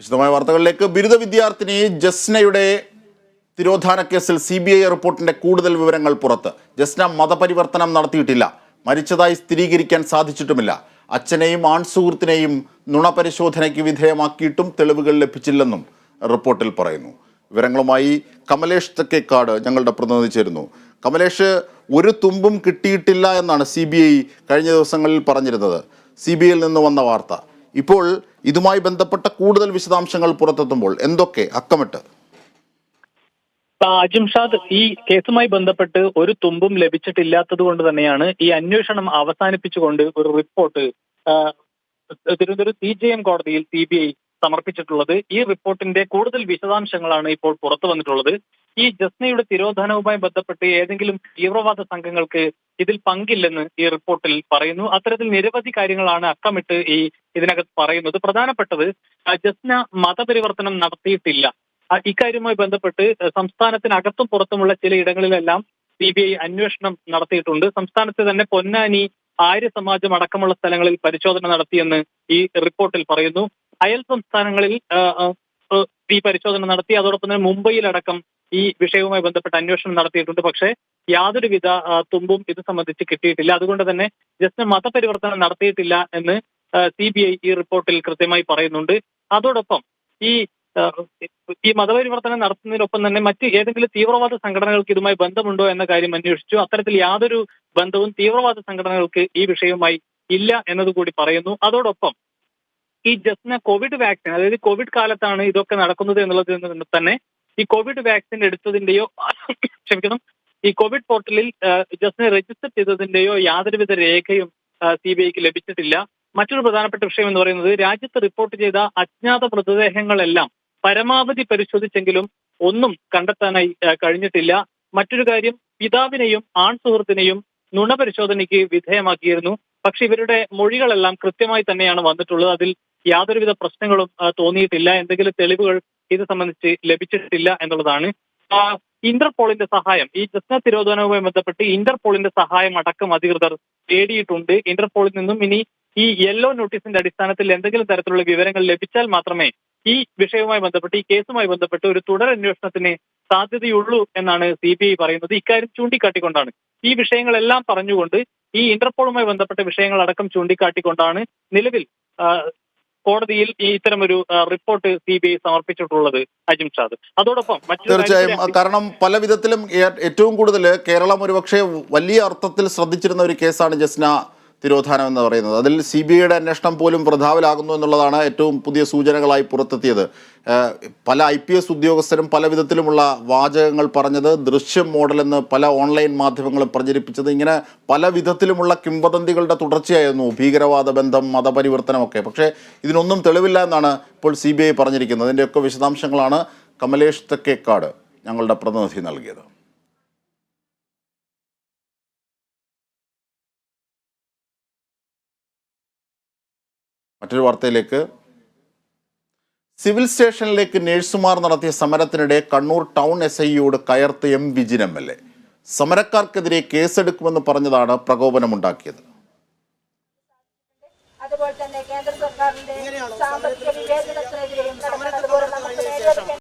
വിശദമായ വാർത്തകളിലേക്ക്. ബിരുദ വിദ്യാർത്ഥിനി ജസ്നയുടെ തിരോധാന കേസിൽ സി ബി ഐ റിപ്പോർട്ടിന്റെ കൂടുതൽ വിവരങ്ങൾ പുറത്ത്. ജസ്ന മതപരിവർത്തനം നടത്തിയിട്ടില്ല. മരിച്ചതായി സ്ഥിരീകരിക്കാൻ സാധിച്ചിട്ടുമില്ല. അച്ഛനെയും ആൺസുഹൃത്തിനെയും നുണപരിശോധനയ്ക്ക് വിധേയമാക്കിയിട്ടും തെളിവുകൾ ലഭിച്ചില്ലെന്നും റിപ്പോർട്ടിൽ പറയുന്നു. വിവരങ്ങളുമായി കമലേഷ് തെക്കേക്കാട് ഞങ്ങളുടെ പ്രതിനിധി ചേരുന്നു. കമലേഷ് ഒരു തുമ്പും കിട്ടിയിട്ടില്ല എന്നാണ് സി കഴിഞ്ഞ ദിവസങ്ങളിൽ പറഞ്ഞിരുന്നത്. സി നിന്ന് വന്ന വാർത്ത. ഇപ്പോൾ ഇതുമായി ബന്ധപ്പെട്ട കൂടുതൽ വിശദാംശങ്ങൾ പുറത്തെത്തുമ്പോൾ എന്തൊക്കെ അക്കമിട്ട്? അജിംഷാദ് ഈ കേസുമായി ബന്ധപ്പെട്ട് ഒരു തുമ്പും ലഭിച്ചിട്ടില്ലാത്തത് കൊണ്ട് തന്നെയാണ് ഈ അന്വേഷണം അവസാനിപ്പിച്ചുകൊണ്ട് ഒരു report Thiruvananthapuram C J M കോടതിയിൽ സി ബി ഐ സമർപ്പിച്ചിട്ടുള്ളത്. ഈ റിപ്പോർട്ടിന്റെ കൂടുതൽ വിശദാംശങ്ങളാണ് ഇപ്പോൾ പുറത്തു വന്നിട്ടുള്ളത്. ഈ ജസ്നയുടെ തിരോധാനവുമായി ബന്ധപ്പെട്ട് ഏതെങ്കിലും തീവ്രവാദ സംഘങ്ങൾക്ക് ഇതിൽ പങ്കില്ലെന്ന് ഈ റിപ്പോർട്ടിൽ പറയുന്നു. അത്തരത്തിൽ നിരവധി കാര്യങ്ങളാണ് അക്കമിട്ട് ഈ ഇതിനകത്ത് പറയുന്നത്. പ്രധാനപ്പെട്ടത് ജസ്ന മതപരിവർത്തനം നടത്തിയിട്ടില്ല. ഇക്കാര്യവുമായി ബന്ധപ്പെട്ട് സംസ്ഥാനത്തിനകത്തും പുറത്തുമുള്ള ചില ഇടങ്ങളിലെല്ലാം സി ബി ഐ അന്വേഷണം നടത്തിയിട്ടുണ്ട്. സംസ്ഥാനത്ത് തന്നെ പൊന്നാനി ആര്യ സമാജം അടക്കമുള്ള സ്ഥലങ്ങളിൽ പരിശോധന നടത്തിയെന്ന് ഈ റിപ്പോർട്ടിൽ പറയുന്നു. അയൽ സംസ്ഥാനങ്ങളിൽ ഈ പരിശോധന നടത്തി. അതോടൊപ്പം തന്നെ മുംബൈയിലടക്കം ഈ വിഷയവുമായി ബന്ധപ്പെട്ട് അന്വേഷണം നടത്തിയിട്ടുണ്ട്. പക്ഷേ യാതൊരുവിധ തുമ്പും ഇത് സംബന്ധിച്ച് കിട്ടിയിട്ടില്ല. അതുകൊണ്ട് തന്നെ ജസ്റ്റ് മതപരിവർത്തനം നടത്തിയിട്ടില്ല എന്ന് സി ബി ഐ ഈ റിപ്പോർട്ടിൽ കൃത്യമായി പറയുന്നുണ്ട്. അതോടൊപ്പം ഈ ഈ മതപരിവർത്തനം നടത്തുന്നതിനൊപ്പം തന്നെ മറ്റ് ഏതെങ്കിലും തീവ്രവാദ സംഘടനകൾക്ക് ഇതുമായി ബന്ധമുണ്ടോ എന്ന കാര്യം അന്വേഷിച്ചു. അത്തരത്തിൽ യാതൊരു ബന്ധവും തീവ്രവാദ സംഘടനകൾക്ക് ഈ വിഷയവുമായി ഇല്ല എന്നതുകൂടി പറയുന്നു. അതോടൊപ്പം ഈ ജസ്റ്റിന് കോവിഡ് വാക്സിൻ അതായത് കോവിഡ് കാലത്താണ് ഇതൊക്കെ നടക്കുന്നത് എന്നുള്ളത് തന്നെ ഈ കോവിഡ് വാക്സിൻ എടുത്തതിന്റെയോ ക്ഷമിക്കണം ഈ കോവിഡ് പോർട്ടലിൽ ജസ്റ്റിനെ രജിസ്റ്റർ ചെയ്തതിന്റെയോ യാതൊരുവിധ രേഖയും സി ബി ഐക്ക് ലഭിച്ചിട്ടില്ല. മറ്റൊരു പ്രധാനപ്പെട്ട വിഷയം എന്ന് പറയുന്നത് രാജ്യത്ത് റിപ്പോർട്ട് ചെയ്ത അജ്ഞാത മൃതദേഹങ്ങളെല്ലാം പരമാവധി പരിശോധിച്ചെങ്കിലും ഒന്നും കണ്ടെത്താനായി കഴിഞ്ഞിട്ടില്ല. മറ്റൊരു കാര്യം പിതാവിനെയും ആൺ സുഹൃത്തിനെയും നുണ പരിശോധനയ്ക്ക് വിധേയമാക്കിയിരുന്നു. പക്ഷെ ഇവരുടെ മൊഴികളെല്ലാം കൃത്യമായി തന്നെയാണ് വന്നിട്ടുള്ളത്. അതിൽ യാതൊരുവിധ പ്രശ്നങ്ങളും തോന്നിയിട്ടില്ല. എന്തെങ്കിലും തെളിവുകൾ ഇത് സംബന്ധിച്ച് ലഭിച്ചിട്ടില്ല എന്നുള്ളതാണ്. ഇന്റർപോളിന്റെ സഹായം ഈ ജസ്ന തിരോധനവുമായി ബന്ധപ്പെട്ട് ഇന്റർപോളിന്റെ സഹായം അടക്കം അധികൃതർ തേടിയിട്ടുണ്ട്. ഇന്റർപോളിൽ നിന്നും ഇനി ഈ യെല്ലോ നോട്ടീസിന്റെ അടിസ്ഥാനത്തിൽ എന്തെങ്കിലും തരത്തിലുള്ള വിവരങ്ങൾ ലഭിച്ചാൽ മാത്രമേ ഈ വിഷയവുമായി ബന്ധപ്പെട്ട് ഈ കേസുമായി ബന്ധപ്പെട്ട് ഒരു തുടർ അന്വേഷണത്തിന് സാധ്യതയുള്ളൂ എന്നാണ് സി ബി ഐ പറയുന്നത്. ഇക്കാര്യം ചൂണ്ടിക്കാട്ടിക്കൊണ്ടാണ്. ഈ വിഷയങ്ങളെല്ലാം പറഞ്ഞുകൊണ്ട് ഈ ഇന്റർപോളുമായി ബന്ധപ്പെട്ട വിഷയങ്ങൾ അടക്കം ചൂണ്ടിക്കാട്ടിക്കൊണ്ടാണ് നിലവിൽ കോടതിയിൽ ഇത്തരം ഇത്തരമൊരു റിപ്പോർട്ട് സി ബി ഐ സമർപ്പിച്ചിട്ടുള്ളത് അജിം ഷാദ്. അതോടൊപ്പം തീർച്ചയായും. കാരണം പല വിധത്തിലും ഏറ്റവും കൂടുതൽ കേരളം ഒരുപക്ഷെ വലിയ അർത്ഥത്തിൽ ശ്രദ്ധിച്ചിരുന്ന ഒരു കേസാണ് ജസ്ന തിരോധാനം എന്ന് പറയുന്നത്. അതിൽ സി ബി ഐയുടെ അന്വേഷണം പോലും പ്രധാവിലാകുന്നു എന്നുള്ളതാണ് ഏറ്റവും പുതിയ സൂചനകളായി പുറത്തെത്തിയത്. പല ഐ പി എസ് ഉദ്യോഗസ്ഥരും പല വിധത്തിലുമുള്ള വാചകങ്ങൾ പറഞ്ഞത് ദൃശ്യം മോഡലെന്ന് പല ഓൺലൈൻ മാധ്യമങ്ങളും പ്രചരിപ്പിച്ചത്. ഇങ്ങനെ പല വിധത്തിലുമുള്ള കിംവദന്തികളുടെ തുടർച്ചയായിരുന്നു ഭീകരവാദ ബന്ധം മതപരിവർത്തനമൊക്കെ. പക്ഷേ ഇതിനൊന്നും തെളിവില്ല എന്നാണ് ഇപ്പോൾ സി ബി ഐ പറഞ്ഞിരിക്കുന്നത്. അതിന്റെയൊക്കെ വിശദാംശങ്ങളാണ് കമലേഷ് തെക്കേക്കാട് ഞങ്ങളുടെ പ്രതിനിധി നൽകിയത്. മറ്റൊരു വാർത്തയിലേക്ക്. സിവിൽ സ്റ്റേഷനിലേക്ക് നേഴ്സുമാർ നടത്തിയ സമരത്തിനിടെ കണ്ണൂർ ടൗൺ എസ് ഐയോട് കയർത്ത് M Vijin M L A. സമരക്കാർക്കെതിരെ കേസെടുക്കുമെന്ന് പറഞ്ഞതാണ് പ്രകോപനമുണ്ടാക്കിയത്. അതുപോലെ തന്നെ കേന്ദ്ര സർക്കാരിന്റെ സാമ്പത്തിക വിവേചനത്തിനെതിരെയും